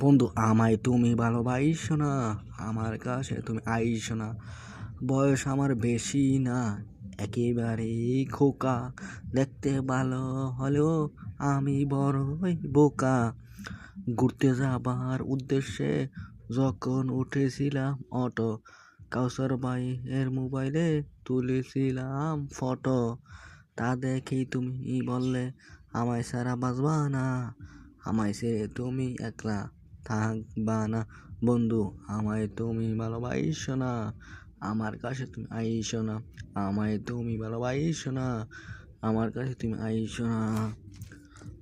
বন্ধু, আমায় তুমি ভালোবাসো না, আমার কাছে তুমি আইসো না। বয়স আমার বেশি না একেবারেই খোকা। দেখতে ভালো হলেও আমি বড়ই বোকা। ঘুরতে যাবার উদ্দেশ্যে যখন উঠেছিলাম অটো, কাউসার এর মোবাইলে তুলেছিলাম ফটো। তা দেখেই তুমি বললে, আমায় সারা বাজবা না, আমায় ছেড়ে তুমি একলা। থাকবা না বন্ধু, আমায় তুমি ভালোবাসো না। আমার কাছে তুমি আইসো না। আমায় তুমি ভালোবাসো না। আমার কাছে তুমি আইসো না।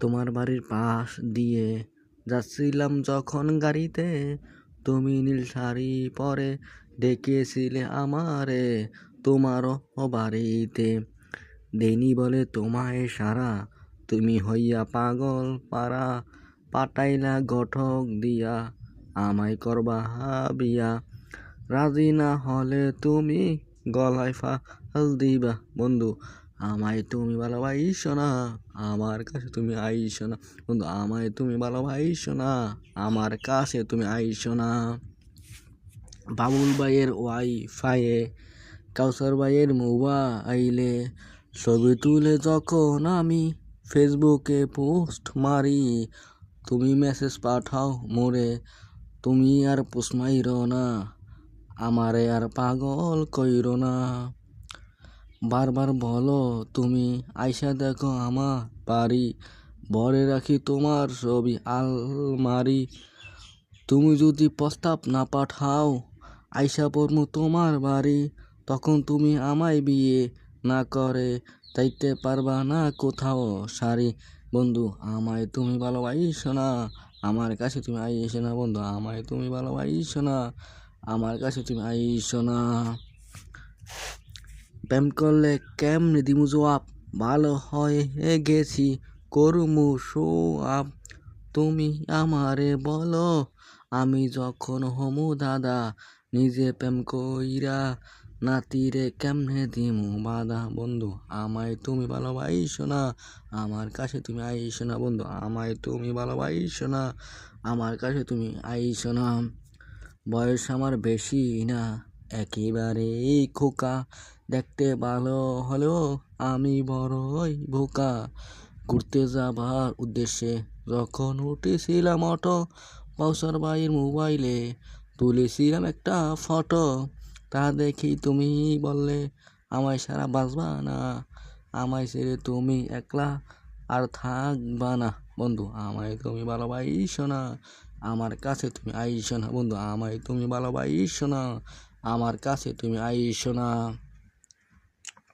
তোমার বাড়ির পাশ দিয়ে যাচ্ছিলাম যখন গাড়িতে। তুমি নীল শাড়ি পরে ডেকেছিলে আমারে তোমারও বাড়িতে। দেনি বলে তোমায় সারা। তুমি হইয়া পাগল পারা পাটাইলা গঠক দিয়া, আমায় করবা বিয়া রাজি না হলে তুমি গলায় ফাল দিবা। বন্ধু, আমায় তুমি ভালোবাসো না, আমার কাছে তুমি আইসো না। বন্ধু, আমায় তুমি ভালোবাসো না, আমার কাছে তুমি আইসো না। বাবুল ভাইয়ের ওয়াইফাইয়ে কাউসার ভাইয়ের মোবাইলে ছবি তুলে যখন আমি ফেসবুকে পোস্ট মারি তুমি মেসেজ পাঠাও, মোরে। তুমি আর পোস্ট মাইর না, আমারে আর পাগল কইর না। বারবার বলো, তুমি আইসা দেখো আমার বাড়ি। বরে রাখি তোমার ছবি, আলমারি। তুমি যদি প্রস্তাব না পাঠাও, আইসা পড়মু তোমার বাড়ি। তখন তুমি আমায় বিয়ে না করে, যাইতে পারবা না কোথাও সারি। বন্ধু, আমায় তুমি ভালোবাসো না। আমার কাছে তুমি আইসো না বন্ধু, আমায় তুমি ভালোবাসো না। আমার কাছে তুমি আইসো না। প্রেম করলে কেমনে দিমু জবাব? ভালো হয়ে গেছি, করমু সোয়াব। তুমি আমারে বলো, আমি যখন হমু দাদা, নিজে প্রেম কইরা নাতিরে কেমনে দিমু বাধা? বন্ধু, আমায় তুমি ভালোবাসো না। আমার কাছে তুমি আইসো না, বন্ধু, আমায় তুমি ভালোবাসো না। আমার কাছে তুমি আইসো না। বয়স আমার বেশি না একেবারেই খোকা। দেখতে ভালো হলেও আমি বড়ই বোকা। ঘুরতে যাবার উদ্দেশ্যে যখন উঠেছিলাম অটো কাউসার ভাইয়ের মোবাইলে তুলেছিলাম একটা ফটো। তা দেখি তুমি বললে, আমায় সারা বাঁচবা না? আমায় ছেড়ে তুমি একলা আর থাকবা না। বন্ধু, আমায় তুমি ভালোবাসো না। আমার কাছে তুমি আইসো না। বন্ধু, আমায় তুমি ভালোবাসো না। আমার কাছে তুমি আইসো না।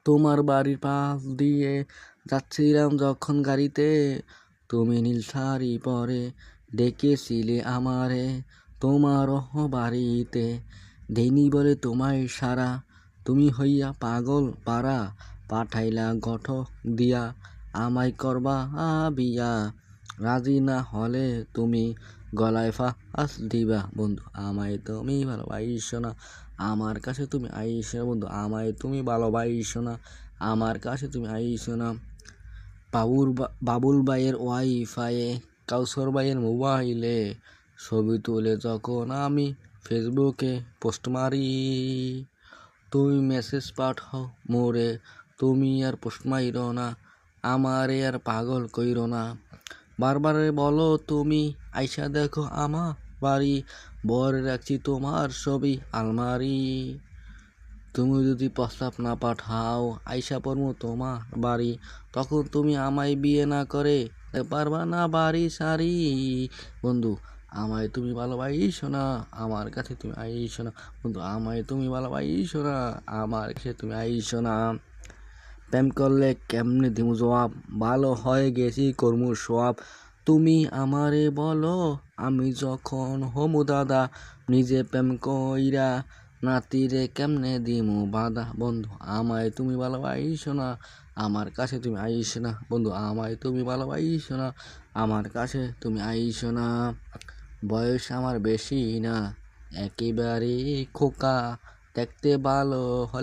তোমার বাড়ির পাশ দিয়ে যাচ্ছিলাম যখন গাড়িতে। তুমি নীল শাড়ি পরে ডেকেছিলে আমারে তোমার বাড়িতে। দেনি বলে তোমায় সারা। তুমি হইয়া পাগল পারা, পাঠাইলা গঠক দিয়া, আমায় করবা বিয়া। রাজি না হলে তুমি গলায় ফাঁস দিবা। বন্ধু, আমায় তুমি ভালোবাসো না। আমার কাছে তুমি আইসো না। বন্ধু, আমায় তুমি ভালোবাসো না। আমার কাছে তুমি আইসো না। বাবুর বাবুল ভাইয়ের ওয়াইফাইয়ে কাউসর ভাইয়ের মোবাইলে ছবি তুলে যখন আমি ফেসবুকে পোস্ট মারি, তুমি মেসেজ পাঠাও মোরে, তুমি আর পোস্ট মাইর না, আমারে আর পাগল কইর না। বারবার বলো তুমি, আইসা দেখো আমার বাড়ি, বরে রাখছি তোমার ছবি, আলমারি। তুমি যদি প্রস্তাব না পাঠাও, আইসা পড়মু তোমার বাড়ি। তখন তুমি আমায় বিয়ে না করে পারবা না বাড়ি সারি। বন্ধু আমায় তুমি ভালোবাসো না, আমার কাছে তুমি আইসো না। বন্ধু, আমায় তুমি ভালোবাসো না, আমার কাছে তুমি আইসো না। প্রেম করলে কেমনে দিমু জবাব? ভালো হয়ে গেছি, কর্মু সব তুমি আমারে বলো, আমি যখন হমু দাদা, নিজে প্রেম কইরা নাতিরে কেমনে দিমু বাধা? বন্ধু, আমায় তুমি ভালোবাসো না, আমার কাছে তুমি আইসো না। বন্ধু, আমায় তুমি ভালোবাসো না, আমার কাছে তুমি আইসো না। বয়স আমার বেশি না। একেবারে খোকা দেখতে ভালো হলে